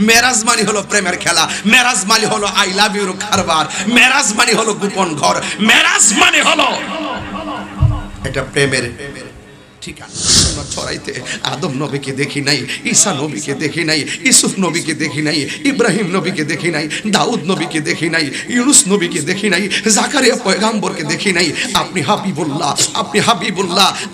মেরাজ মানে হলো প্রেমের খেলা মেরাজ মানে হলো আই লাভ ইউর কারবার মেরাজ মানে হলো গোপন ঘর মেরাজ মানে হলো এটা প্রেমের ঠিকানা ছড়াইতে আদম নবীকে দেখি নাই নবীকে দেখি নাই ইসুফ নবীকে দেখি নাই, ইব্রাহিম নবীকে দেখি নাই, দাউদ নবীকে দেখি নাই, ইউনুস নবীকে দেখি নাই, জাকারিয়া পয়গাম্বরকে দেখি নাই। আপনি হাবিবুল্লাহ, আপনি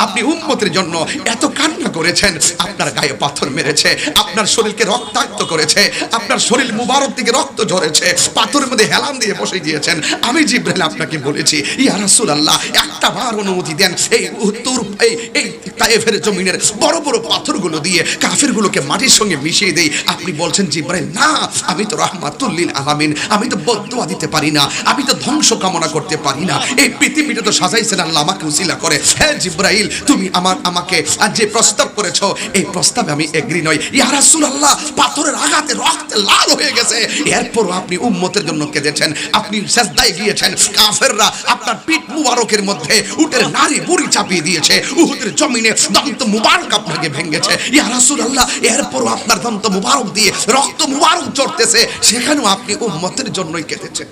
আপনি উম্মতের জন্য এত কান্না করেছেন, আপনার গায়ে পাথর মেরেছে, আপনার শরীরকে রক্তাক্ত করেছে, আপনার শরীর মুবারক থেকে রক্ত ঝরেছে, পাথরের মধ্যে হেলান দিয়ে বসে দিয়েছেন আমি জিব্রাইল আপনাকে বলেছি, ইয়া রাসূলুল্লাহ, একটা বার অনুমতি দেন, এই উত্তর এই তায়েফের জমিনের বড় বড় পাথরগুলো দিয়ে কাফেরগুলোকে মাটির সঙ্গে মিশিয়ে দেই। আপনি বলছেন, জিব্রাইল, না, আমি তো রাহমাতুল্লিল আলামিন, আমি তো বদদুয়া দিতে পারি না, আমি তো ধ্বংস কামনা করতে পারি না। এই পৃথিবীটা তো সাজাইছেন আল্লাহ, আমাকে উসিলা করে। হ্যাঁ জিব্রাইল, তুমি আমার, আমাকে আর যে প্রস্তাব করেছ, এই প্রস্তাবে আমি এগ্রি নই। ইয়া রাসূলুল্লাহ, পাথরের আঘাতে রক্তে লাল হয়ে গেছে। এরপরও আপনি উম্মতের জন্য কেঁদেছেন, আপনি সেজদায় গিয়েছেন। কাফেররা আপনার পিঠ মুবারকের মধ্যে উটের নারী বুড়ি চাপিয়ে দিয়েছে, উহুদের জমিনে দন্ত মুবারক আপনাকে ভেঙেছে। ইয়া রাসূলুল্লাহ এরপরও আপনার দন্ত মুবারক দিয়ে রক্ত মুবারক চড়তেছে সেখানেও আপনি উম্মতের জন্যই কেঁদেছেন।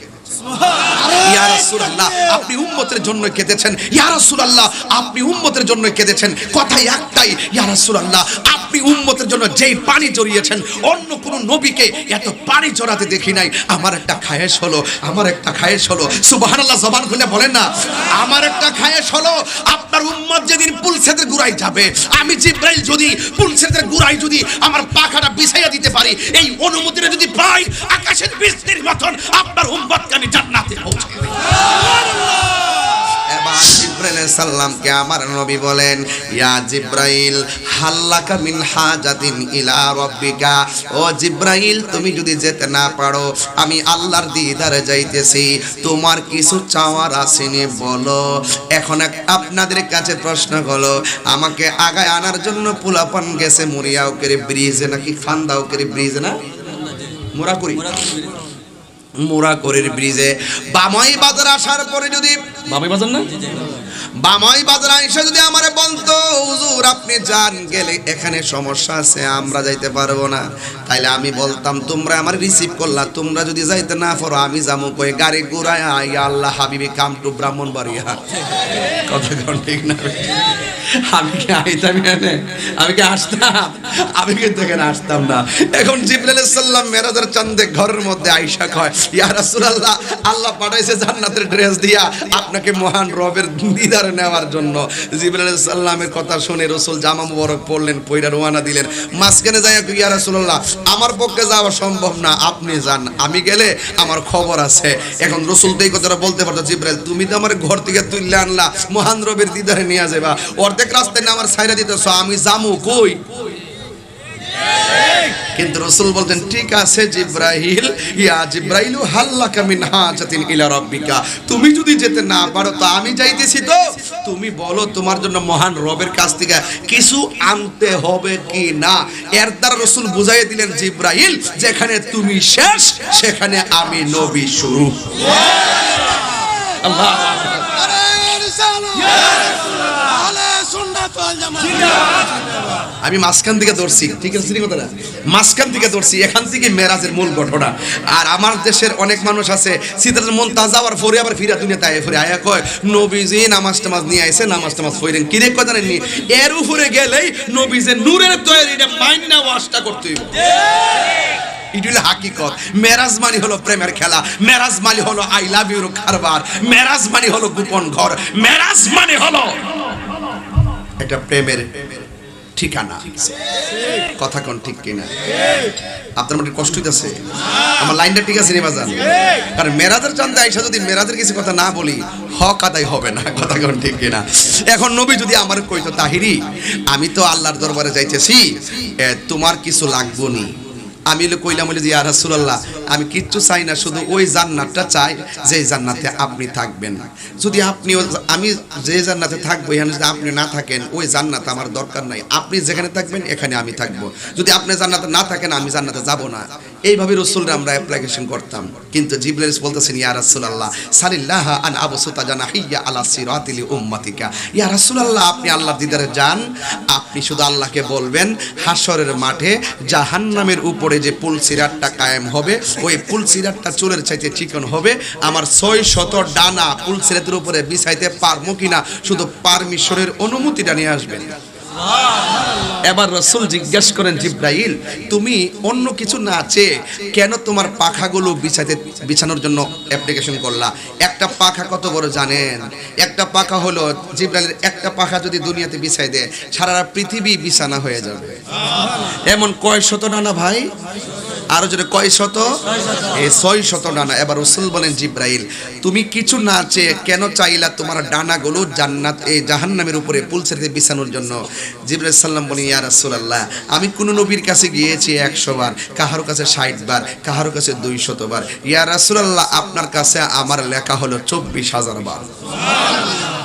ইয়া রাসূলুল্লাহ আপনি উম্মতের জন্য কেঁদেছেন। ইয়া রাসূলুল্লাহ আপনি উম্মতের জন্য কেঁদেছেন। কথাই একটাই ইয়া রাসূলুল্লাহ আপনি উম্মতের জন্য যেই পানি জড়িয়েছেন, অন্য কোনো নবীকে এত পানি জড়াতে দেখি নাই। আমার একটা খায়েশ হলো, আমার একটা খায়েশ হলো। সুবহানাল্লাহ, জবান খুলে বলেন না। আমার একটা খায়েশ হলো, আপনার উম্মত যেদিন পুলসেদের গুড়াই যাবে, আমি জিব্রাইল যদি, পুলসেদের গুড়াই যদি আমার পাখাটা বিছাইয়া দিতে পারি, এই অনুমতিটা যদি পাই, আকাশের বৃষ্টির মতন আপনার উম্মতকে আমি জান্নাতে পৌঁছে দেব। সাল্লামকে আমার নবী বলেন, ইয়া জিব্রাইল হাল্লাকা মিন হাজাতিন ইলা রাব্বিকা? ও জিব্রাইল, তুমি যদি যেতে না পারো, আমি আল্লাহর দিদারে যাইতেছি। তোমার কিছু চাওয়ার আসেনি, বলো। এখন আপনাদের কাছে প্রশ্ন হলো, আমাকে আগায় আনার জন্য পুলাপান গেছে মুরিয়াউকের ব্রিজে নাকি ফান্দাউকের ব্রিজে না? মোরা করি মুরাকরের ব্রিজে। বামাই বাজার আসার পরে যদি বাবাই বাজার না? বামাই বাজার এসে যদি আমারে বলতো হুজুর আপনি যান গেলে এখানে সমস্যা আছে আমরা যাইতে পারব না। তাইলে আমি বলতাম তোমরা আমার রিসিভ করলা তোমরা যদি যাইতে না পারো আমি যাব কই? গাড়ি ঘুরায় আল্লাহ হাবিবি কাম টু ব্রাহ্মণ বাড়িয়া কথা ঠিক না? আমি কি আইতাম আমি কি আসতাম? আমি কিন্তু এখানে আসতাম না। এখন জিবরাইল সাল্লাম মেরাজের চান্দে ঘরের মধ্যে কয়, ইয়া রাসূলুল্লাহ, আল্লাহ পাঠাইছে জান্নাতের ড্রেস দিয়া আপনাকে মহান রবের নেওয়ার জন্য। জিবরাইল সাল্লামের কথা শুনে রসুল জামা মুবারক পয়রা রওনা দিলেন। মাঝখানে যাই ইয়া রাসূলুল্লাহ, আমার পক্ষে যাওয়া সম্ভব না, আপনি যান, আমি গেলে আমার খবর আছে। এখন রসুল তো এই কথাটা বলতে পারতো, জিব্রাইল, তুমি তো আমার ঘর থেকে তুললে আনলা, মহান রবের দিদারে নিয়ে যাবা অর্ধেক রাস্তায় আমার সাইরা দিতেছ আমি জামু কই? কিন্তু রসুল বলতেন ঠিক আছে জিব্রাহিল ইয়া জিব্রাইলু হাল্লাকা মিন হাজাতিন ইলা রাব্বিকা। তুমি যদি যেতে না পারো তো আমি যাইতেছি তো। তুমি বলো তোমার জন্য মহান রবের কাছ থেকে কিছু আনতে হবে কি না? এর দ্বারা রসুল বুঝাইয়ে দিলেন জিব্রাহিল যেখানে তুমি শেষ সেখানে আমি নবী শুরু। আল্লাহ আমি মাঝখান থেকে ধরছি ঠিক আছে কথাটা? মাঝখান থেকে ধরছি এখান থেকে মেরাজের মূল ঘটনা। আর আমার দেশের অনেক মানুষ আছে সিদ্ধার্থ মন তাজা আবার ফরে আবার ফিরা দুনিয়া তাই ফরে আয়া কয়, নবীজি নামাজ টামাজ নিয়ে আইছে, নামাজ টামাজ ফইরেন। কিরে কথা জানেননি এর উপরে গেলেই নবীজে নূরের তৈরিটা মাইন না ওয়াশটা করতে হইব। এটি হলো হাকিকত। মেরাজ মানি হলো প্রেমের খেলা, মেরাজ মানি হলো আই লাভ ইউর কারবার, মেরাজ মানি হলো গোপন ঘর, মেরাজ মানি হলো এটা প্রেমের ঠিকানা। কথা কোন ঠিক কিনা? আপনার মধ্যে কষ্ট হইতেছে? আমার লাইনটা ঠিক আছে রে কারণ মেরাজের চান্দে আইসা যদি মেরাজের কিছু কথা না বলি, হক আদায় হবে না, কথা কোন ঠিক কিনা? এখন নবী যদি আমার কইতো, তাহিরি, আমি তো আল্লাহর দরবারে যাইতেছি তোমার কিছু লাগবো নি। আমি কইলাম বলে যে, ইয়া রাসূলুল্লাহ আমি কিচ্ছু চাই না, শুধু ওই জান্নাতটা চাই যে জান্নাতে আপনি থাকবেন। যদি আপনি আমি যে জান্নাতে থাকব, এখানে যদি আপনি না থাকেন, ওই জান্নাত আমার দরকার নাই। আপনি যেখানে থাকবেন, এখানে আমি থাকব। যদি আপনি জান্নাতে না থাকেন, আমি জান্নাতে যাব না। এইভাবে রসুলরা আমরা অ্যাপ্লিকেশন করতাম। কিন্তু জিবরাইল বলতেছেন, ইয়া রাসূলুল্লাহ, সালিল্লাহ আন আবসুতা জানাহিয়া আলা সিরাতিল উম্মাতিকা। ইয়া রাসূলুল্লাহ, আপনি আল্লাহর দিদারে যান। আপনি শুধু আল্লাহকে বলবেন হাসরের মাঠে জাহান্নামের উপরে যে পুল সিরাতটা কায়েম হবে ওই ফুল সিরাতটা চুলের চাইতে চিকন হবে। আমার ছয় শত ডানা ফুল সিরাতের উপরে বিছাইতে পারব কিনা, শুধু পারমিশনের অনুমতিটা নিয়ে আসবেন। এবার রসুল জিজ্ঞেস করেন জিব্রাইল, তুমি অন্য কিছু না চেয়ে কেন তোমার পাখাগুলো বিছাইতে বিছানোর জন্য অ্যাপ্লিকেশন করলা? একটা পাখা কত বড় জানেন? একটা পাখা হলো, জিব্রাইলের একটা পাখা যদি দুনিয়াতে বিছাই দেয় সারা পৃথিবী বিছানা হয়ে যাবে। এমন কয় শত ডানা ভাই? আরও যদি কয় শত? এই ছয় শত ডানা এবার রসুল বলেন, জিব্রাইল, তুমি কিছু না চেয়ে কেন চাইলা তোমার ডানাগুলো জান্নাত, এই জাহান্নামের উপরে পুলসেতে বিছানোর জন্য? জিব্রাইল সাল্লাম বলি ইয়া রাসূলুল্লাহ, আমি কোন নবীর কাছে গিয়েছি একশো বার, কাহারো কাছে ষাট বার, কাহারো কাছে দুই বার। ইয়া রাসূলুল্লাহ, আপনার কাছে আমার লেখা হলো চব্বিশ হাজার বার।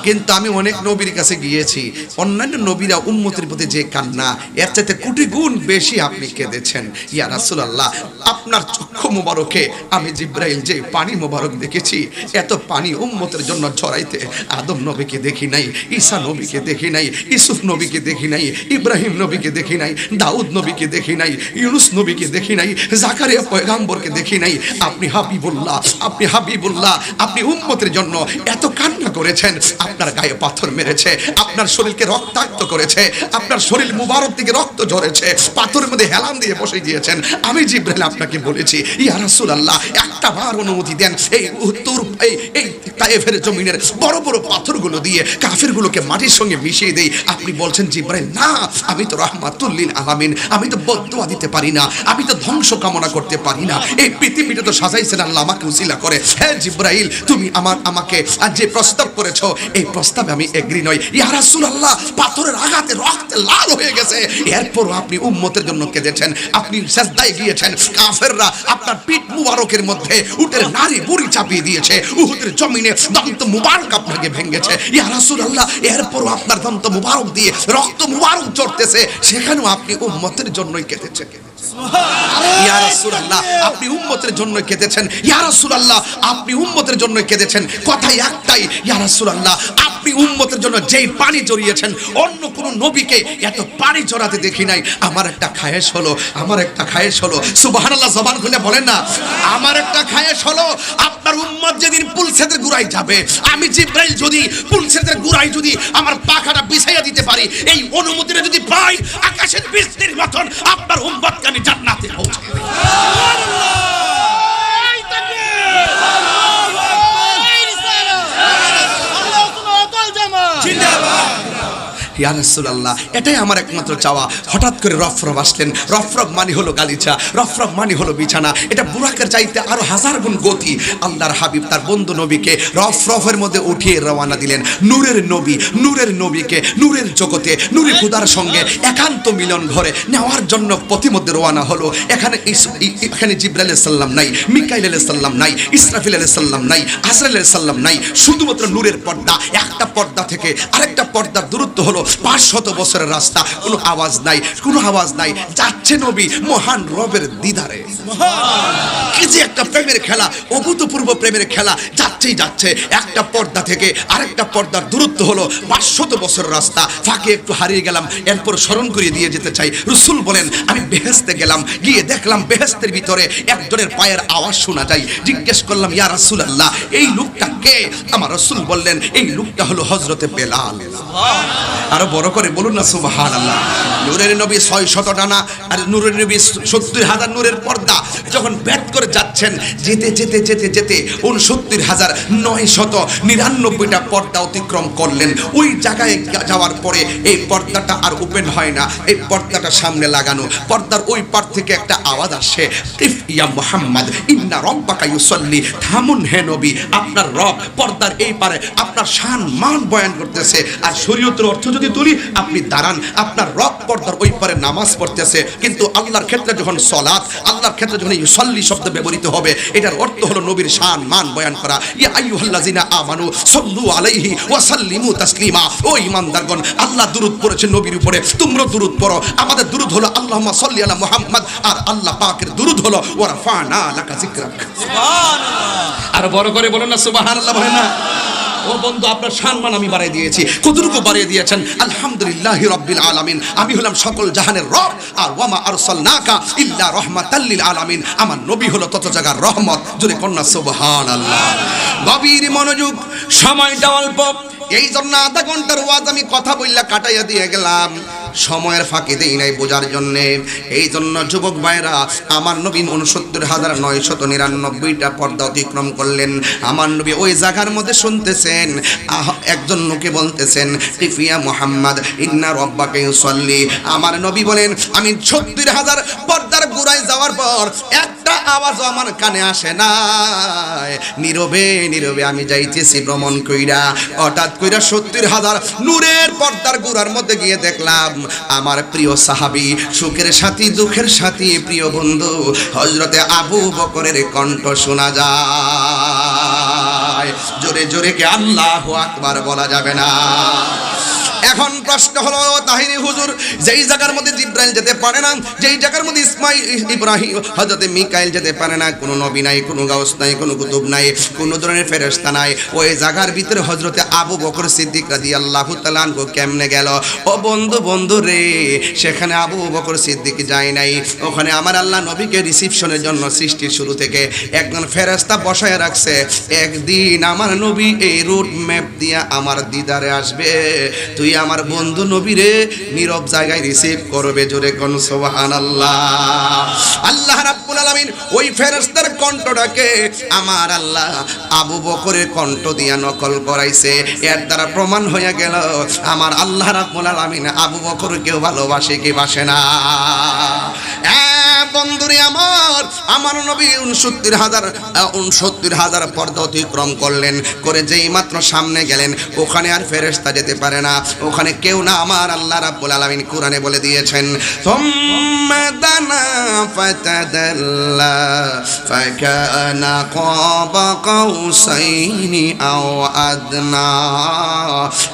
কিন্তু আমি অনেক নবীর কাছে গিয়েছি। অন্যান্য নবীরা উম্মতের প্রতি যে কান্না এর চাইতে কোটি গুণ বেশি আপনি কেঁদেছেন। ইয়া রাসূলুল্লাহ, আপনার চক্ষু মোবারকে আমি জিব্রাইল যে পানি মোবারক দেখেছি, এত পানি উম্মতের জন্য ঝরাইতে আদম নবীকে দেখি নাই, ঈসা নবীকে দেখি নাই ইসুফ নবীকে দেখি নাই, ইব্রাহিম নবীকে দেখি নাই, দাউদ নবীকে দেখি নাই, ইউনুস নবীকে দেখি নাই, জাকারিয়া পয়গাম্বরকে দেখি নাই। আপনি হাবিবুল্লাহ আপনি হাবিবুল্লাহ, আপনি উম্মতের জন্য এত কান্না করেছেন, আপনার গায়ে পাথর মেরেছে, আপনার শরীরকে রক্তাক্ত করেছে, আপনার শরীর মুবারক থেকে রক্ত ঝরেছে, পাথরের মধ্যে হেলান দিয়ে বসে দিয়েছেন আমি জিব্রাইল আপনাকে বলেছি, ইয়া রাসূলুল্লাহ, একটা বার অনুমতি দেন এই উত্তর, এই এই তায়েফের জমিনের বড় বড় পাথরগুলো দিয়ে কাফেরগুলোকে মাটির সঙ্গে মিশিয়ে দেই। আপনি বলছেন, জিব্রাইল, না, আমি তো রাহমাতুল্লিল আলামিন, আমি তো বদদুয়া দিতে পারি না, আমি তো ধ্বংস কামনা করতে পারি না। এই পৃথিবীটা তো সাজাইছেন আল্লাহ, আমাকে উসিলা করে। হ্যাঁ জিব্রাইল, তুমি আমার, আমাকে আর যে প্রস্তাব করেছ, এই প্রস্তাবে আমি এগ্রি নই। ইয়া রাসূলুল্লাহ, পাথরের আঘাতে রক্তে লাল হয়ে গেছে। এরপরও আপনি উম্মতের জন্য কেঁদেছেন, আপনি সেজদায় গিয়েছেন। কাফেররা আপনার পিঠ মুবারকের মধ্যে উটের নারী বুড়ি চাপিয়ে দিয়েছে, উহুদের জমিনে দন্ত মুবারক আপনাকে ভেঙেছে। ইয়া রাসূলুল্লাহ, এরপরও আপনার দন্ত মুবারক দিয়ে রক্ত মুবারক চড়তেছে সেখানেও আপনি উম্মতের জন্যই কেঁদেছেন। আপনি উম্মতের জন্য কেঁদেছেন। ইয়া একটাই, ইয়া আপনি উম্মতের জন্য যেই পানি জড়িয়েছেন, অন্য কোন নবীকে এত পানি জড়াতে দেখি নাই। আমার একটা খায়েশ হলো, আমার একটা খায়েশ হলো। সুবহানাল্লাহ, জবান খুলে বলেন না। আমার একটা খায়েশ হলো, আপনার উম্মত যেদিন পুলসেদের গুড়াই যাবে, আমি জিব্রাইল যদি, পুলসেদের গুড়াই যদি আমার পাখাটা বিছাইয়া দিতে পারি, এই অনুমতিটা যদি পাই, আকাশের বৃষ্টির মতন আপনার উম্মতকে আমি জান্নাতে পৌঁছে দেব। ইয়া রাসূলুল্লাহ, এটাই আমার একমাত্র চাওয়া। হঠাৎ করে রফরফ আসলেন। রফরফ মানে হলো গালিচা রফরফ মানে হলো বিছানা। এটা বুরাকের চাইতে আরও হাজার গুণ গতি। আল্লাহর হাবিব তার বন্ধু নবীকে রফরফের মধ্যে উঠিয়ে রওনা দিলেন। নূরের নবী, নূরের নবীকে, নূরের জগতে নূরের খুদার সঙ্গে একান্ত মিলন ঘরে নেওয়ার জন্য পথিমধ্যে রওনা হলো। এখানে এখানে জিব্রাইল সাল্লাম নাই, মিকাইল সাল্লাম নাই, ইসরাফিল সাল্লাম নাই আসরাইল সাল্লাম নাই। শুধুমাত্র নূরের পর্দা, একটা পর্দা থেকে আরেকটা পর্দার দূরত্ব হলো পাঁচ শত বছরের রাস্তা, কোনো আওয়াজ নাই, কোনো আওয়াজ নাই। যাচ্ছে নবী মহান রবের দিদারে। কি যে একটা প্রেমের খেলা, অভূতপূর্ব প্রেমের খেলা। যাচ্ছেই যাচ্ছে, একটা পর্দা থেকে আরেকটা পর্দার দূরত্ব হলো পাঁচশত বছর রাস্তা। ফাঁকে একটু হারিয়ে গেলাম, এরপর স্মরণ করিয়ে দিয়ে যেতে চাই। রসুল বলেন, আমি বেহেস্তে গেলাম, গিয়ে দেখলাম বেহেস্তের ভিতরে একজনের পায়ের আওয়াজ শোনা যায়। জিজ্ঞেস করলাম, ইয়া রাসূল আল্লাহ এই লোকটা কে? আমার রসুল বললেন, এই লোকটা হলো হজরতে বেলাল। আরও বড় করে বলুন না সুবাহান আল্লাহ নূরের নবী ছয় শত টানা আর নূরের নবী সত্তর হাজার নূরের পর্দা যখন ব্যাট করে যাচ্ছেন, যেতে যেতে যেতে যেতে উনসত্তর হাজার নয় শত নিরানব্বইটা পর্দা অতিক্রম করলেন। ওই জায়গায় যাওয়ার পরে এই পর্দাটা আর ওপেন হয় না। এই পর্দাটা সামনে লাগানো। পর্দার ওই পার থেকে একটা আওয়াজ আসে, ইফ ইয়া মুহাম্মদ, ইন্না রব্বাকা ইউসাল্লি। থামুন হে নবী, আপনার রব পর্দার এই পারে আপনার শান মান বয়ান করতেছে। আর শরীয়তের অর্থ যদি ছবি তুলি আপনি দাঁড়ান। আপনার রক পর্দার ওই পারে নামাজ পড়তেছে। কিন্তু আল্লাহর ক্ষেত্রে যখন সলাৎ আল্লাহর ক্ষেত্রে যখন এই সল্লি শব্দ ব্যবহৃত হবে এটার অর্থ হলো নবীর শান মান বয়ান করা। ইয়া আইয়ুহাল্লাযিনা আমানু সাল্লু আলাইহি ওয়া সাল্লিমু তাসলিমা। ও ঈমানদারগণ আল্লাহ দুরূদ পড়েছে নবীর উপরে তোমরা দুরূদ পড়ো। আমাদের দুরূদ হলো আল্লাহুম্মা সাল্লি আলা মুহাম্মদ আর আল্লাহ পাকের দুরূদ হলো ওয়া রাফানা লাকা যিকরাক। সুবহানাল্লাহ। আর বড় করে বলুন না সুবহানাল্লাহ বলেন না। বন্ধু, আপনার সম্মান আমি বাড়িয়ে দিয়েছি। কতটুকু বাড়িয়ে দিয়েছেন? আলহামদুলিল্লাহ রব্বিল আলামিন। আমি হলাম সকল জাহানের রব, আর ওয়ামা আরসালনাকা ইল্লা আমার নবী হলো তত জায়গার রহমত। জুড়ে কন্যা সুবহানাল্লাহ। গভীর মনোযোগ সময়টা অল্প এই জন্য আধা ঘণ্টার ওয়াজ আমি কথা বললা কাটাইয়া দিয়ে গেলাম। সময়ের ফাঁকি দেই নাই বোঝার জন্যে। এই জন্য যুবক ভাইরা আমার নবী উনসত্তর হাজার নয়শত নিরানব্বইটা পর্দা অতিক্রম করলেন। আমার নবী ওই জায়গার মধ্যে শুনতেছেন। আহ, একজন লোকে বলতেছেন টিফিয়া মোহাম্মদ ইন্না রব্বাকে সল্লি আমার নবী বলেন আমি ছত্রিশ হাজার পর্দার গুড়ায় যাওয়ার পর একটা আওয়াজও আমার কানে আসে না নীরবে নীরবে আমি যাইতেছি ভ্রমণ কইরা। হঠাৎ কইরা সত্তর হাজার নূরের পর্দার গুড়ার মধ্যে গিয়ে দেখলাম আমার প্রিয় সাহাবি, সুখের সাথী, দুঃখের সাথী, প্রিয় বন্ধু হজরতে আবু বকরের কণ্ঠ শোনা যায়। জোরে জোরে কে আল্লাহ আকবার বলা যাবে না। এখন প্রশ্ন হলো তাহিরি হুজুর, যেই জায়গার মধ্যে জিব্রাইল যেতে পারে না, যেই জায়গার মধ্যে ইসমাইল, ইব্রাহিম, হযরতে মিকাইল যেতে পারে না, কোনো নবী নাই, কোনো গাউস নাই, কোনো কুতুব নাই, কোনো ধরনের ফেরেশতা নাই, ওই জায়গার ভিতরে হযরতে আবু বকর সিদ্দিক রাদিয়াল্লাহু তাআলা আনহু কেমনে গেল? ও বন্ধু বন্ধু রে, সেখানে আবু বকর সিদ্দিক যায় নাই। ওখানে আমার আল্লাহ নবীকে রিসিপশনের জন্য সৃষ্টির শুরু থেকে একজন ফেরেশতা বসায় রাখছে। একদিন আমার নবী এই রুট ম্যাপ দিয়া আমার দিদারে আসবে। তুই আমার বন্ধু নবীরে নীরব জায়গায় রিসিভ করবে জোরে কোন সুবহানাল্লাহ। আল্লাহ আল্লাহ রাব্বুল আলামিন ওই ফেরেশতার কণ্ঠটাকে আমার আল্লাহ আবু বকরের কণ্ঠ দিয়া নকল করাইছে। এর দ্বারা প্রমাণ হয়ে গেল, আমার আল্লাহ রাব্বুল আলামিন আবু বকরকেও ভালোবাসে কি বাসে না। বন্ধুরে আমার আমার নবী উনসত্তর হাজার উনসত্তর হাজার পর্দা অতিক্রম করলেন, করে যেই মাত্র সামনে গেলেন, ওখানে আর ফেরেশতা যেতে পারে না। ওখানে কেউ না, আমার আল্লাহ রাব্বুল আলামিন কোরআনে বলে দিয়েছেন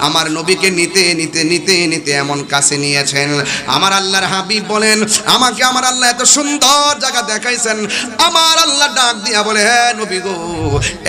আমার নবীকে নিতে নিতে নিতে নিতে এমন কাছে নিয়েছেন। আমার আল্লাহর হাবিব বলেন, আমাকে, আমার আল্লাহ এত সুন্দর জায়গা দেখাইছেন। আমার আল্লাহ ডাক দিয়া বলে হ্যাঁ নবী গো,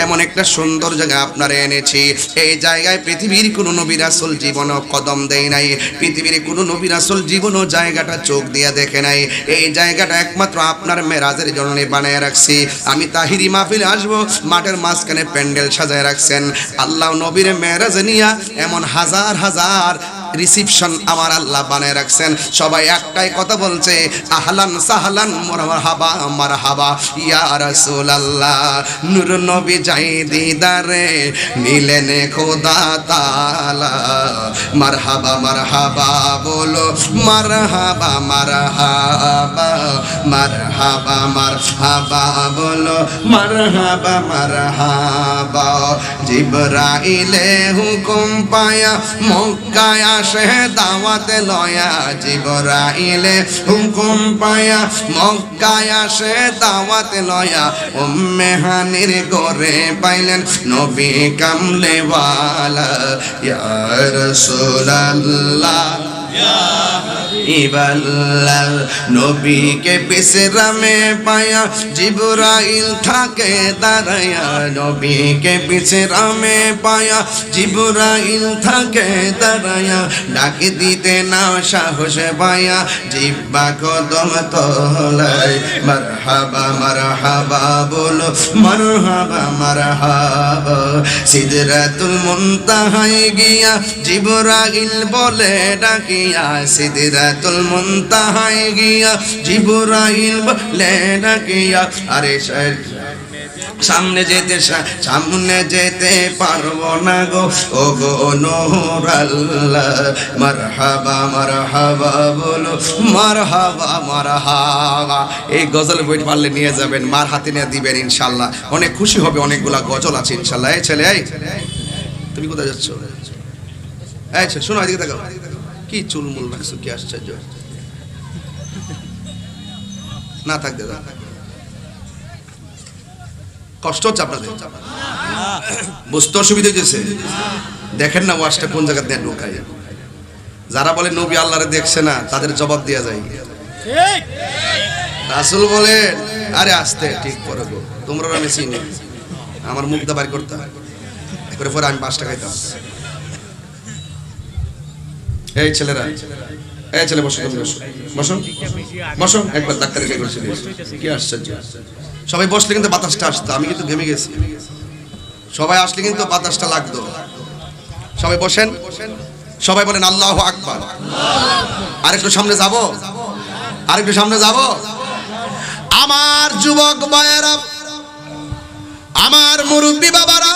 এমন একটা সুন্দর জায়গা আপনারা এনেছি। এই জায়গায় পৃথিবীর কোনো নবী রাসূল জীবনও কদম দেয় নাই। পৃথিবীর কোনো নবী রাসূল জীবনও জায়গাটা চোখ দিয়া দেখে নাই। এই জায়গাটা একমাত্র আপনার মেরাজের জন্য বানায় রাখছি। আমি তাহিরি মাহফিলে আসব, মাঠের মাঝখানে প্যান্ডেল সাজায় রাখছেন। আল্লাহ নবীর মেরাজ নিয়া এমন হাজার হাজার রিসিপশন আমার আল্লাহ বানায় রাখছেন। সবাই একটাই কথা বলছে, আহলান সাহলান মারহাবা মারহাবা, ইয়া রাসূলুল্লাহ, নূর নবী যাই দিদারে মিলেন খোদা তাআলা, মারহাবা মারহাবা, বলো, মারহাবা মারহাবা মারহাবা মারহাবা, বলো, মারহাবা মারহাবা জিবরাইলে হুকুম পায়া মক্কায় আসে দাওয়াতে লয়া জিবরাইলে, হুকুম পায়া মক্কায় আসে দাওয়াতে লয়া। উম্মে হানির করে পাইলেন নবী কামলে ওয়ালা ইয়া রাসূলুল্লাহ। ইবাল্লাহ নবীকে বিশ্রামে পায়া জিবরাইল থাকে দাঁড়ায়া। নবীকে বিশ্রামে পায়া জিবরাইল থাকে দাঁড়ায়া। ডাকে দিতে না সাহস পায়া জিব্বা কদম তলায়, মারহাবা মারহাবা বলো, মারহাবা মারহাবা। সিদরাতুল মুনতাহায় গিয়া জিবরাইল বলে সামনে যেতে সামনে যেতে পারব না গো। ও গো নোর আল্লাহ, মারহাবা মারহাবা বলো, মারহাবা মারহাবা। এই গজল বই পারলে নিয়ে যাবেন, মার হাতে নিয়ে দিবেন ইনশাল্লাহ। অনেক খুশি হবে, অনেকগুলা গজল আছে ইনশাল্লাহ। এই ছেলে, এই, তুমি কোথায় যাচ্ছ? এই শোনো, এদিকে দেখো কি চুলমুল রাখছো কি আশ্চর্য? না থাক দাদা। কষ্ট হচ্ছে আপনাদের? বুঝতে অসুবিধা হয়েছে দেখেন না ওয়াজটা কোন জায়গা দিয়ে ঢুকাই যারা বলে নবী আল্লাহরে দেখছে না তাদের জবাব দেওয়া যায়। রাসুল বলেন আরে আসতে ঠিক করে গো। তোমরা আমি চিনি। আমার মুখটা বাড়ি করতে হয়। করে পরে আমি পাঁচটা খাইতাম। এই ছেলেরা, এই ছেলে বসো, তুমি বসো। বসো। বসো। একবার ডাক্তার কে করেছিল কি আশ্চর্য। সবাই বসলে কিন্তু বাতাসটা আসতো, আমি কিন্তু ঘেমে গেছি। সবাই আসলে কিন্তু বাতাসটা লাগতো। সবাই বসেন। সবাই বলেন, আল্লাহ আকবার। আরেকটু সামনে যাব? আরেকটু সামনে যাব? আমার যুবক ভাইয়েরা আমার মুরব্বী বাবারা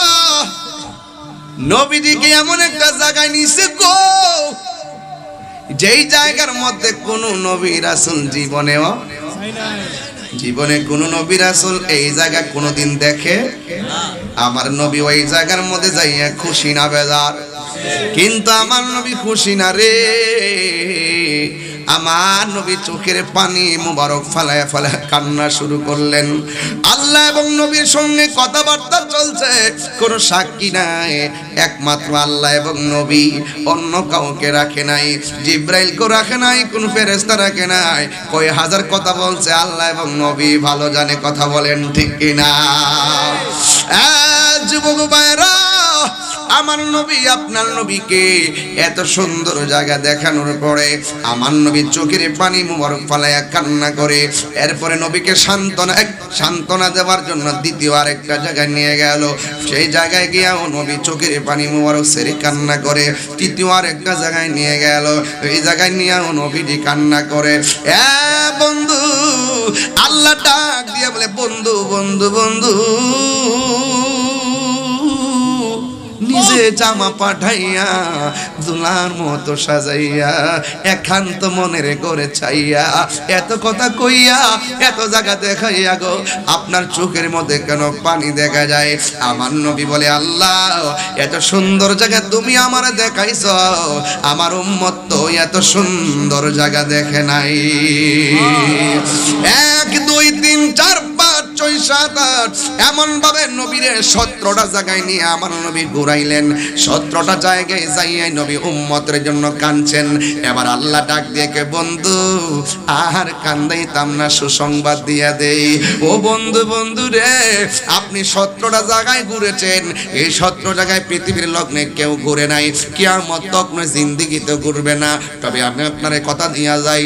নবীজিকে এমন একটা জায়গায় নিছে গো। যেই জায়গার মধ্যে কোন নবী রাসুল জীবনেও জীবনে কোন নবী রাসুল এই জায়গা কোনোদিন দেখে, আমার নবী ওই জায়গার মধ্যে যাইয়া খুশি না বেজার। কিন্তু আমার নবী খুশি না রে। আমার নবী চোখের পানি মুবারক ফালায় ফালায় কান্না শুরু করলেন। আল্লাহ এবং নবীর সঙ্গে কথাবার্তা চলছে, কোনো সাক্ষী নাই। একমাত্র আল্লাহ এবং নবী, অন্য কাউকে রাখে নাই জিব্রাইলকে রাখে নাই, কোন ফেরেস্তা রাখে নাই। কয় হাজার কথা বলছে আল্লাহ এবং নবী, ভালো জানে কথা বলেন ঠিক কিনা। যুবক ভাইরা আমার নবী, আপনার নবীকে এত সুন্দর জায়গা দেখানোর পরে আমার নবী চোখের পানি মুবারক ফালাইয়া কান্না করে। এরপরে নবীকে সান্ত্বনা সান্ত্বনা দেওয়ার জন্য দ্বিতীয় আরেকটা জায়গায় নিয়ে গেল। সেই জায়গায় গিয়েও নবী চোখের পানি মুবারক সেরে কান্না করে তৃতীয় আরেকটা জায়গায় নিয়ে গেল। এই জায়গায় নিয়েও নবীটি কান্না করে, এ বন্ধু, আল্লাহ ডাক দিয়ে বলে, বন্ধু বন্ধু বন্ধু। নিজে জামা পাঠাইয়া, দুলার মতো সাজাইয়া, একান্ত মনের করে চাইয়া, এত কথা কইয়া, এত জায়গা দেখাইয়া গো, আপনার চোখের মধ্যে কেন পানি দেখা যায়? আমার নবী বলে, আল্লাহ, এত সুন্দর জায়গা তুমি আমার দেখাইছ, আমার উম্মত তো এত সুন্দর জায়গা দেখে নাই। এক, দুই, তিন, চার ছয় সাত আট এমন ভাবে নবীরে সতেরোটা জায়গায় নিয়ে আমার নবী ঘুরাইলেন। সতেরোটা জায়গায় যাইয়াই নবী উম্মতের জন্য কাঁদছেন। এবার আল্লাহ ডাক দিয়ে কে, বন্ধু, আর কান্দাইতাম না, সুসংবাদ দিয়া দেই। ও বন্ধু বন্ধু রে, আপনি সত্রটা জায়গায় ঘুরেছেন। এই সতেরো জায়গায় পৃথিবীর লগ্নে কেউ ঘুরে নাই। কিয়ামত তখন জিন্দিগিতে ঘুরবে না। তবে আমি আপনার কথা দিয়া যাই।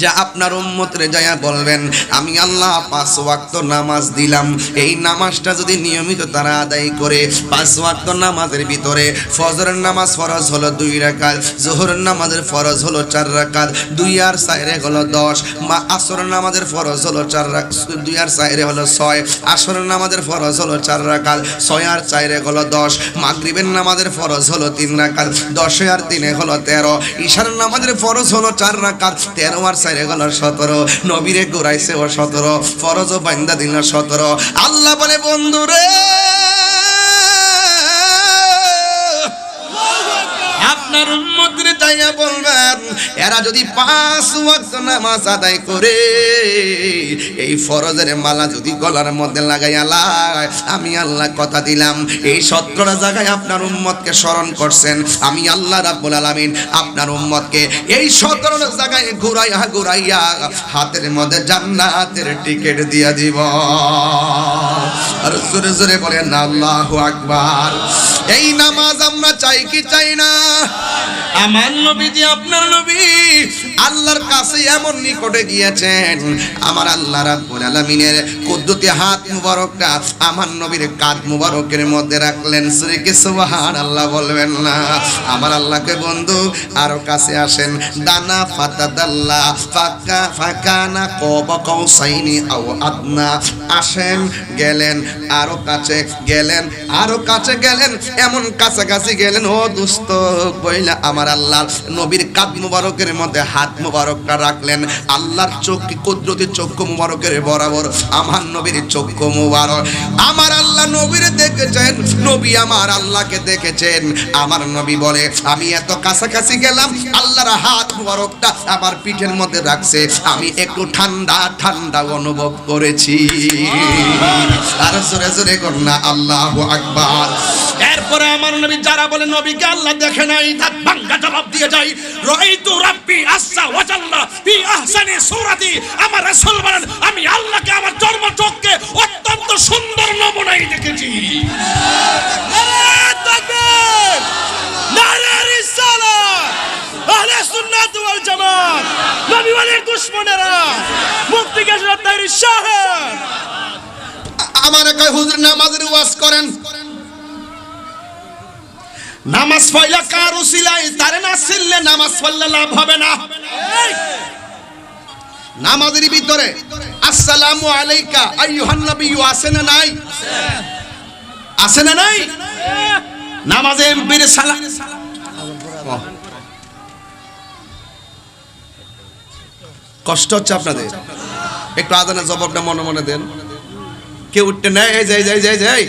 যা আপনার উম্মতরে যায়া বলবেন। আমি আল্লাহ পাঁচ ওয়াক্ত নামাজ দিলাম। এই নামাজটা যদি নিয়মিত তারা আদায় করে, পাঁচ ওয়াক্ত নামাজের ভিতরে ফজরের নামাজ ফরজ হলো দুই রাকাত, জোহরের নামাজের ফরজ হলো চার রাকাত, দুই আর সাইরে হলো দশ, মা আসরের নামাজের ফরজ হলো চার রাকাত দুই আর সাইরে হলো ছয়, আসরের নামাজের ফরজ হলো চার রাকাত, ছয় আর চাইরে হলো দশ, মাগরিবের নামাজের ফরজ হলো তিন রাকাত, দশে আর তিনে হলো তেরো, ঈশার নামাজের ফরজ হলো চার রাকাত, তেরো আর সাইরে গেল সতেরো নবীরে ঘুরাইছে ও সতেরো ফরজ ও বান্দা দিল সতেরো। আল্লাহ বলে বন্ধু রে আপনার যাইয়া বলবেন, এরা যদি পাঁচ ওয়াক্ত নামাজ আদায় করে, এই ফরজের মালা যদি গলার মধ্যে লাগাইয়া লাগায়, আমি আল্লাহ কথা দিলাম। এই সতেরোটা জায়গায় আপনার উম্মতকে স্মরণ করছেন। আমি আল্লাহ রাব্বুল আলামিন আপনার উম্মতকে এই সতেরোটা জায়গায় ঘুরাইয়া ঘুরাইয়া হাতের মধ্যে জান্নাতের টিকিট দিয়া দিব। আর জোরে জোরে বলেন, আল্লাহু আকবার। এই নামাজ আমরা চাই কি চাই না? আমার নবীজি আপনার নবী। আল্লাহর কাছে এমন নিকটে গিয়েছেন, আমার আল্লাহ রাব্বুল আলামিনের কুদ্দুতি হাত মুবারকটা আমার নবীর কাঁধ মুবারকের মধ্যে রাখলেন। সুরে কি সুবহানাল্লাহ বলবেন না। আমার আল্লাহকে বন্ধু, আরও কাছে আসেন। দানা ফাতাদাল্লাহ ফাকা, ফাকানা কবা কৌসাইনি আও আদনা। আসেন, গেলেন, আরও কাছে গেলেন, আরও কাছে গেলেন, এমন কাছাকাছি গেলেন। ও দুস্থ বইলা, আমার আমার আল্লাহ নবীর কাদ মুবারকের মধ্যে হাত মুবারকটা রাখলেন। আল্লাহর চোখ কুদরতি চক্ষু মুবারকের বরাবর? আমার নবীর চক্ষু মুবারক। আমার আল্লাহ নবীর দেখেছেন। নবী আমার আল্লাহকে দেখেছেন। আমার নবী বলে, আমি এত কাছাকাছি গেলাম, আল্লাহর হাত মুবারকটা আমার পিঠের মধ্যে রাখছে। আমি একটু ঠান্ডা ঠান্ডা অনুভব করেছি। আর জোরে জোরে কর না, আল্লাহু আকবার। এরপরে আমার নবী যারা বলে, নবীকে আল্লাহ দেখে নাই তার ভাঙ্গা জবাব দিয়ে যাই। রাইতু রাব্বি আসসা ওয়া জাল্লা ফি আহসানি সূরাতি। আমার রাসূল বলেন আমি আল্লাহকে আমার জন্ম চোখকে অত্যন্ত সুন্দর নমুনায় দেখেছি। আমার কয় হুজুর নামাজের ওয়াজ করেন? নামাজ পড়লে কার উসিলাই তারে না ছিললে নামাজ পড়লে লাভ হবে না। নামাজের ভিতরে আসসালামু আলাইকা আইয়ুহান নবিয়্যু আছে না নাই? আছে না নাই? নামাজে বীর সালাম। কষ্ট হচ্ছে আপনাদের। একটু আদানের জবাবটা মনে মনে দেন। কেউ উঠতে নেয় যাই যাই যাই যাই